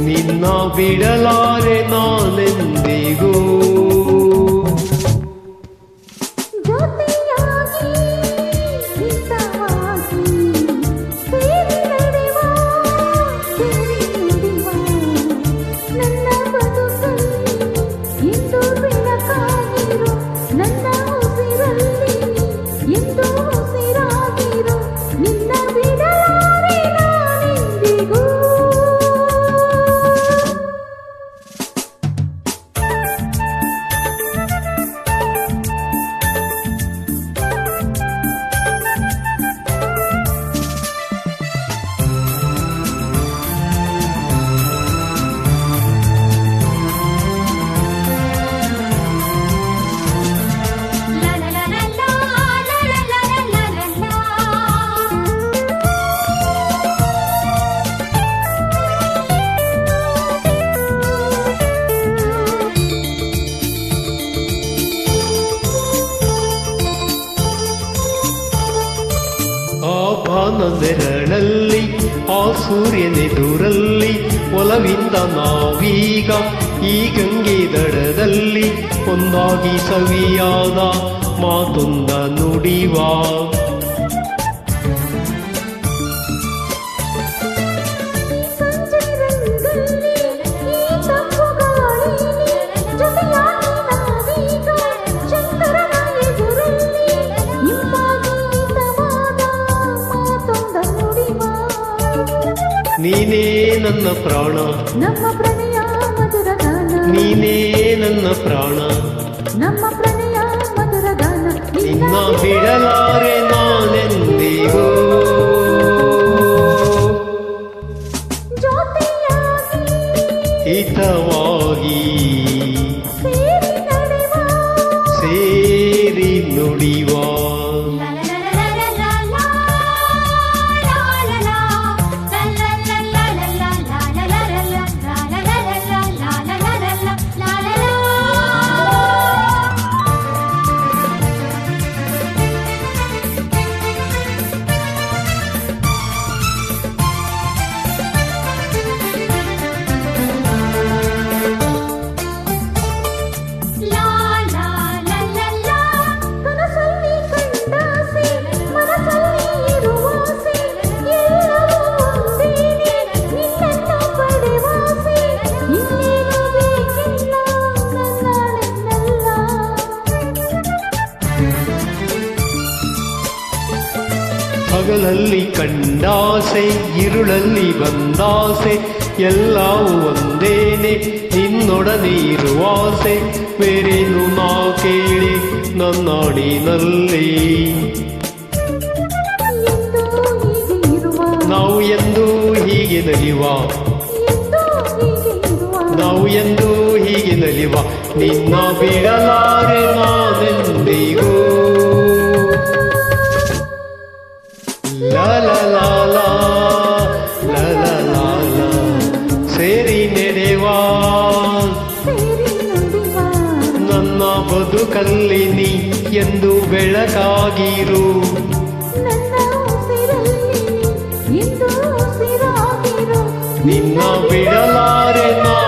ನಿನ್ನ ಬಿಡಲಾರೆ ನಾನೆಂದಿಗೂ? ಆ ಬಾನದೆರಳಲ್ಲಿ ಆ ಸೂರ್ಯನೆದುರಲ್ಲಿ ಒಲವಿಂದ ನಾವೀಗ ಈ ಗಂಗೆ ದಡದಲ್ಲಿ ಒಂದಾಗಿ ಸವಿಯಾದ ಮಾತೊಂದ ನುಡಿವ. ನೀನೇ ನನ್ನ ಪ್ರಾಣ. ನಮ್ಮ ಪ್ರಣಯ ಮಧುರ ಗಾನ. ನೀನೇ ನನ್ನ ಪ್ರಾಣ. ನಮ್ಮ ಪ್ರಣಯ ಮಧುರ ಗಾನ. ನಿನ್ನ ಬಿಡಲಾರೆ ನಾನೆಂದಿಗೂ. ಜೊತೆಯಾಗಿ ಹಗಲಲ್ಲಿ ಕಂಡಾಸೆ ಇರುಳಲ್ಲಿ ಬಂದಾಸೆ, ಎಲ್ಲವೂ ಒಂದೇನೆ ನಿನ್ನೊಡನೆ ಇರುವಾಸೆ ಬೇರೇನು ನಾ ಕೇಳಿ ನನ್ನಾಡಿನಲ್ಲಿ ನಾವು ಎಂದು ಹೀಗೆ ನಲಿವ. ನಾವು ಎಂದು ಹೀಗೆ ನಲಿವ. ನಿನ್ನ ಬಿಡಲಾರೆ ನಾನೆಂದಿಗೂ. La ಲ ಸೇರಿ ನೆಡೆವಾ. ನನ್ನ ಬದುಕಲ್ಲಿ ನೀ ಎಂದು ಬೆಳಕಾಗಿರು. ನನ್ನ ಬಿಡಲಾರೆ